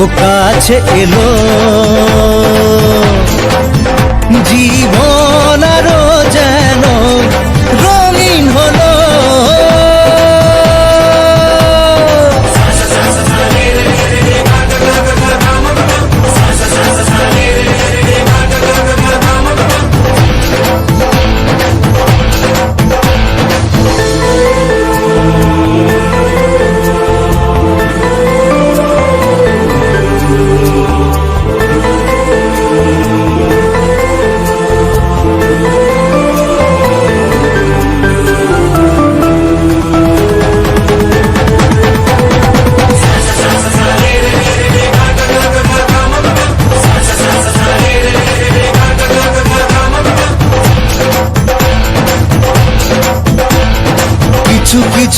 ও কাছে এলো। জীবন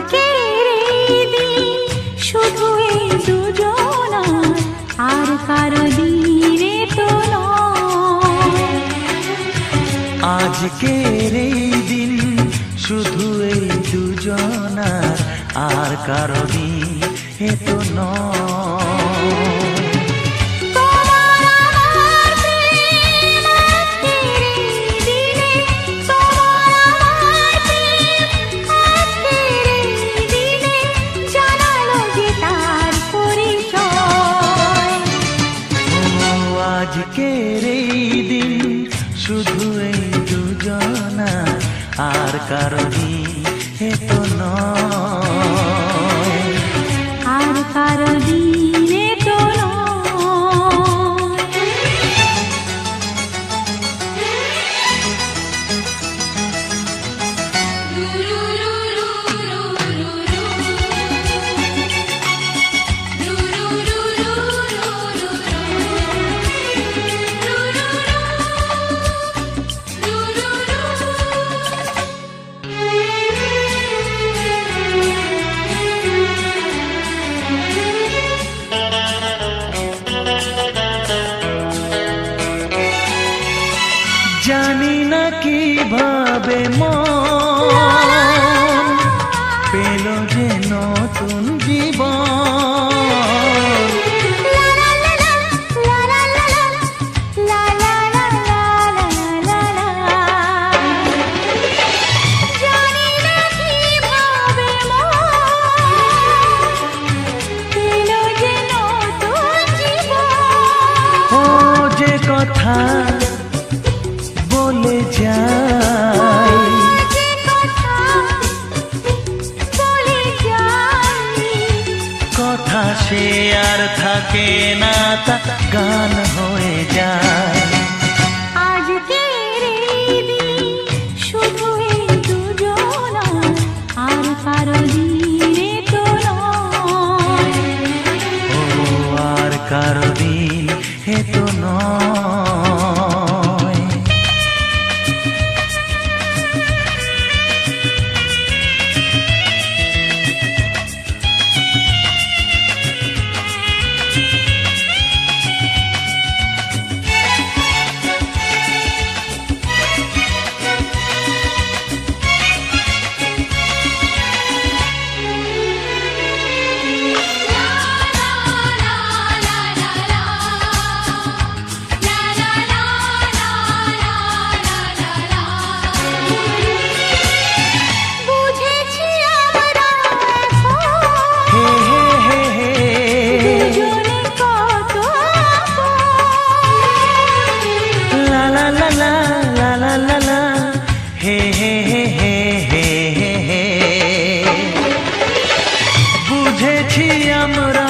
এই দিন এই আর কারও আজকের দিন শুধু এই দুজনার আর কারও দিন এ নয়। এই দেখি আমরা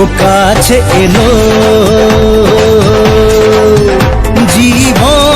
ও কাছে এলো। জীবন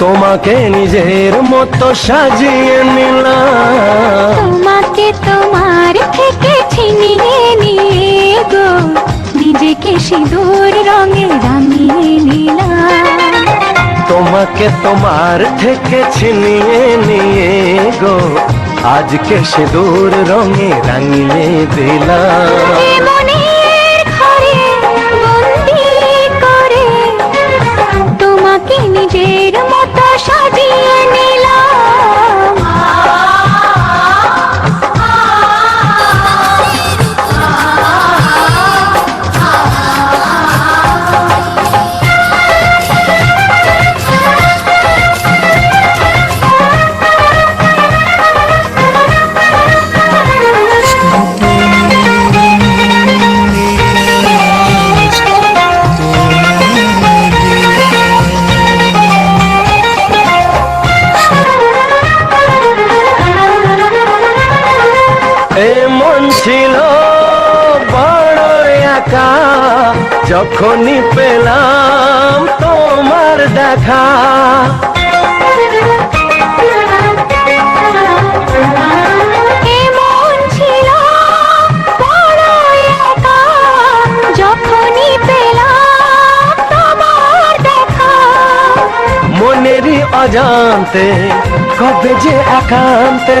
তোমাকে নিজের মতো সাজিয়ে নিলাম। তোমাকে তোমার থেকে ছিনিয়ে নিয়ে গো নিজেকে সিঁদুর রঙে রাঙিয়ে নিলাম। তোমাকে তোমার থেকে ছিনিয়ে নিয়ে গো আজকে সিঁদুর রঙে রাঙিয়ে দিলাম। যখনই পেলাম তোমার দেখা। মনেরই অজান্তে কবে যে একান্তে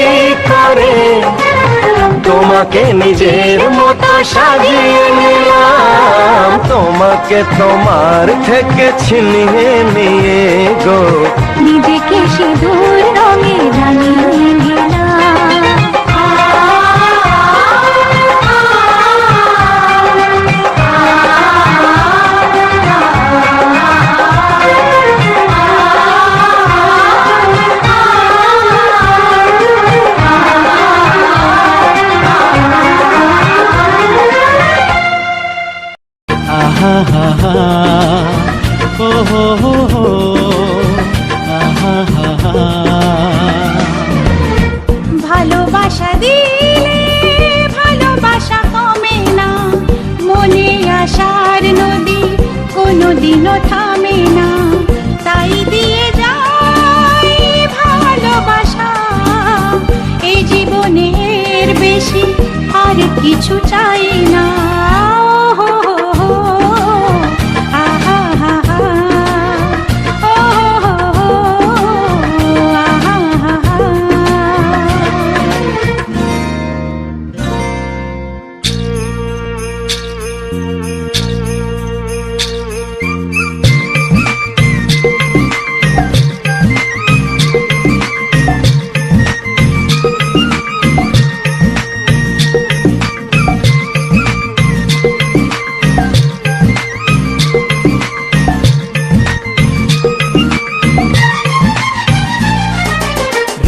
করে তোমাকে নিজের মতো সাজিয়ে নিলাম। তোমাকে তোমার থেকে ছিনিয়ে নিয়ে গো। নিজেকে সিঁদুর রঙে রাঙিয়ে ও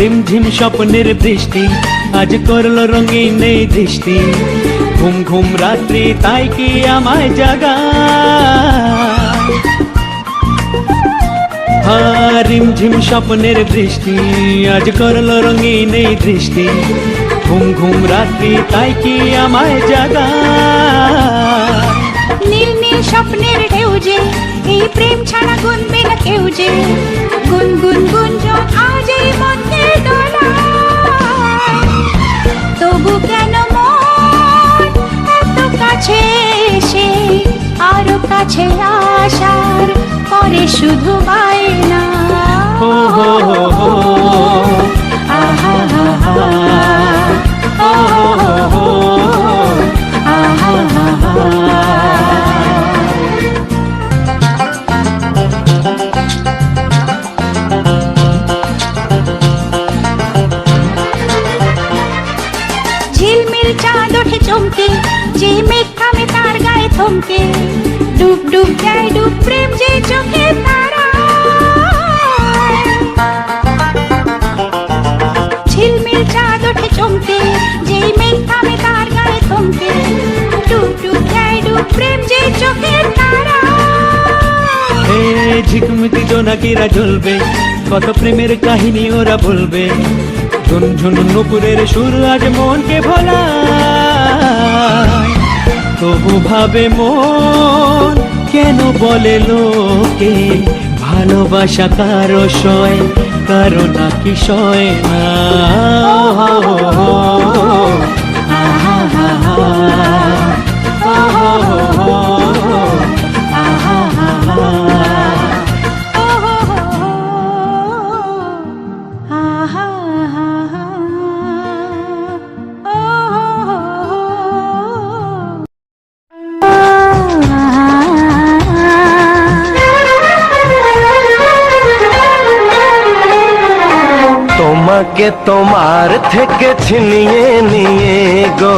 রিমঝিম স্বপ্নের বৃষ্টি আজ করল রঙিন দৃষ্টি। ঘুম ঘুম রাত্রি, তাই কি আমায় জাগা হ্যাঁ রিমঝিম স্বপ্নের বৃষ্টি আজ করল রঙিন দৃষ্টি। ঘুম ঘুম রাত্রি, তাই কি আমায় জাগা নীল নীল স্বপ্নের ঢেউ যে, এই প্রেম ছাড়া গুনবে না কেউ যে। গুন গুন গুঞ্জন আজ এই আরও আশার পরে শুধু বায়না যে চোখে তারা। এ ঝিকমিকি জোনাকিরা জ্বলবে, কত প্রেমের কাহিনী ওরা বলবে। ঝুনঝুন নুপুরের সুর আজ মনকে ভোলা তবু ভাবে মন, কেন বলে লোকে, ভালোবাসা কারও সয়, কারও নাকি সয় না। তোমাকে তোমার থেকে ছিনিয়ে নিয়ে গো।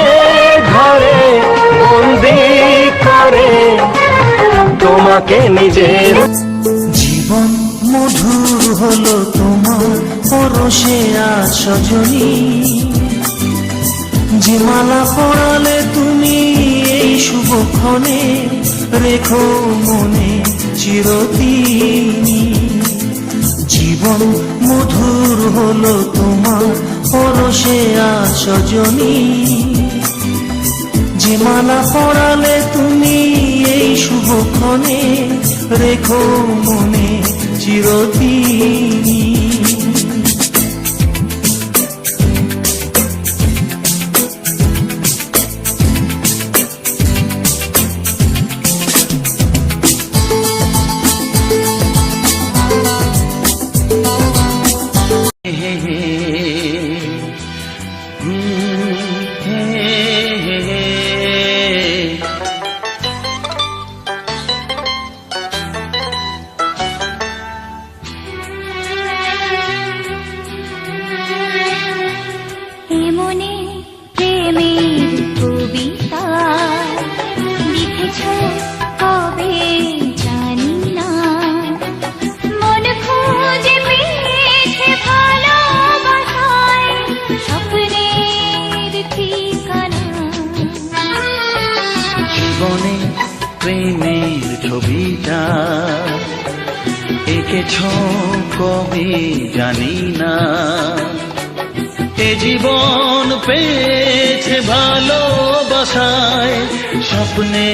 করে তোমাকে নিজের জীবন মধুর হলো তোমার পরশে আজ সজনী যে মালা পরালে তুমি এই শুভক্ষণে রেখো মনে চিরদিনই। জীবন মধুর হলো তোমার পরশে সজনী যে মালা পরালে তুমি এই শুভক্ষণে রেখো মনে চিরদিনই ¡Gracias!